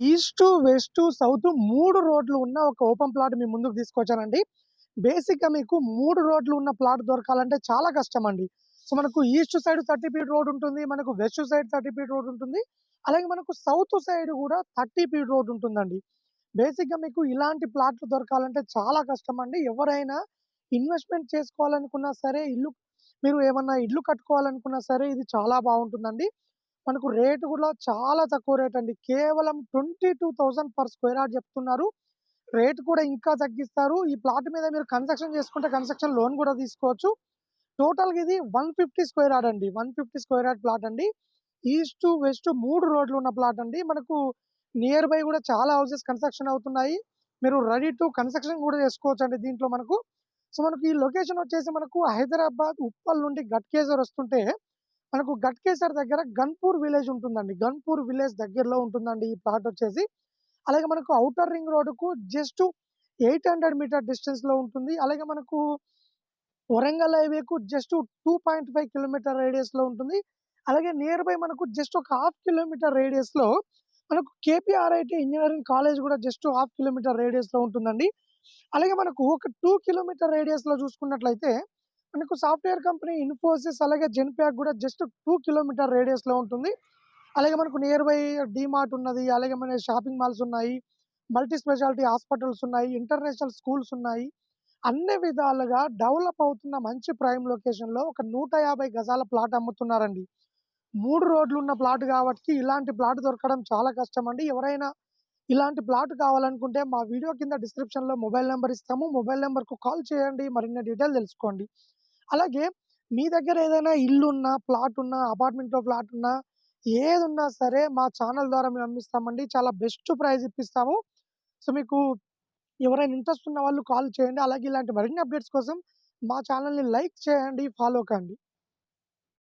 East west south మూడు రోడ్లు ఉన్న ఒక ఓపెన్ ప్లాట్ మీ ముందుకు తీసుకొచ్చానండి. బేసిక్గా మీకు మూడు రోడ్లు ఉన్న ప్లాట్ దొరకాలంటే చాలా కష్టం అండి సో మనకు east side thirty feet road ఉంటుంది మనకు west side thirty feet road ఉంటుంది అలాగే మనకు సౌత్ సైడ్ కూడా థర్టీ ఫీట్ రోడ్ ఉంటుందండి. బేసిక్గా మీకు ఇలాంటి ప్లాట్లు దొరకాలంటే చాలా కష్టం అండి ఎవరైనా ఇన్వెస్ట్మెంట్ చేసుకోవాలనుకున్నా సరే ఇల్లు మీరు ఏమన్నా ఇల్లు కట్టుకోవాలనుకున్నా సరే ఇది చాలా బాగుంటుందండి. మనకు రేటు కూడా చాలా తక్కువ రేట్ అండి. కేవలం twenty two thousand per square yard చెప్తున్నారు. రేట్ కూడా ఇంకా తగ్గిస్తారు. ఈ ప్లాట్ మీద మీరు కన్స్ట్రక్షన్ చేసుకుంటే కన్స్ట్రక్షన్ లోన్ కూడా తీసుకోవచ్చు. టోటల్ ఇది వన్ ఫిఫ్టీ స్క్వేర్ యార్డ్ అండి. One fifty square yard plot అండి. ఈస్ట్ వెస్ట్ మూడు రోడ్లు ఉన్న ప్లాట్ అండి. మనకు నియర్ బై కూడా చాలా హౌసెస్ కన్స్ట్రక్షన్ అవుతున్నాయి. మీరు రెడీ టు కన్స్ట్రక్షన్ కూడా చేసుకోవచ్చు అండి దీంట్లో మనకు. సో మనకు ఈ లొకేషన్ వచ్చేసి మనకు హైదరాబాద్ ఉప్పల్ నుండి గట్కేజర్ వస్తుంటే మనకు గట్కేసర్ దగ్గర గన్పూర్ విలేజ్ ఉంటుందండి. గన్పూర్ విలేజ్ దగ్గరలో ఉంటుందండి ఈ ప్లాట్ వచ్చేసి. అలాగే మనకు అవుటర్ రింగ్ రోడ్డుకు జస్ట్ ఎయిట్ హండ్రెడ్ మీటర్ డిస్టెన్స్లో ఉంటుంది. అలాగే మనకు Warangal హైవేకు just two point five kilometer రేడియస్లో ఉంటుంది. అలాగే నియర్ బై మనకు జస్ట్ ఒక హాఫ్ కిలోమీటర్ రేడియస్లో మనకు కేపీఆర్ఐటి ఇంజనీరింగ్ కాలేజ్ కూడా జస్ట్ హాఫ్ కిలోమీటర్ రేడియస్లో ఉంటుందండి. అలాగే మనకు ఒక టూ కిలోమీటర్ రేడియస్లో చూసుకున్నట్లయితే మనకు సాఫ్ట్వేర్ కంపెనీ ఇన్ఫోసిస్ అలాగే జెన్ప్యాక్ కూడా జస్ట్ టూ కిలోమీటర్ రేడియస్లో ఉంటుంది. అలాగే మనకు నియర్ బై డీమార్ట్ ఉన్నది అలాగే మన షాపింగ్ మాల్స్ ఉన్నాయి మల్టీ స్పెషాలిటీ హాస్పిటల్స్ ఉన్నాయి ఇంటర్నేషనల్ స్కూల్స్ ఉన్నాయి. అన్ని విధాలుగా డెవలప్ అవుతున్న మంచి ప్రైమ్ లొకేషన్లో ఒక నూట యాభై గజాల ప్లాట్ అమ్ముతున్నారండి. మూడు రోడ్లు ఉన్న ప్లాట్ కాబట్టి ఇలాంటి ప్లాట్ దొరకడం చాలా కష్టం అండి ఎవరైనా ఇలాంటి ప్లాట్ కావాలనుకుంటే మా వీడియో కింద డిస్క్రిప్షన్లో మొబైల్ నెంబర్ ఇస్తాము. మొబైల్ నెంబర్కు కాల్ చేయండి. మరిన్ని డీటెయిల్ తెలుసుకోండి. అలాగే మీ దగ్గర ఏదైనా ఇల్లు ఉన్నా ప్లాట్ ఉన్నా అపార్ట్మెంట్లో ఉన్నా ఏది ఉన్నా సరే మా ఛానల్ ద్వారా మేము అమ్మిస్తామండి చాలా బెస్ట్ ప్రైస్ ఇప్పిస్తాము. సో మీకు ఎవరైనా ఇంట్రెస్ట్ ఉన్న వాళ్ళు కాల్ చేయండి. అలాగే ఇలాంటి మరిన్ని అప్డేట్స్ కోసం మా ఛానల్ని లైక్ చేయండి ఫాలో కండి.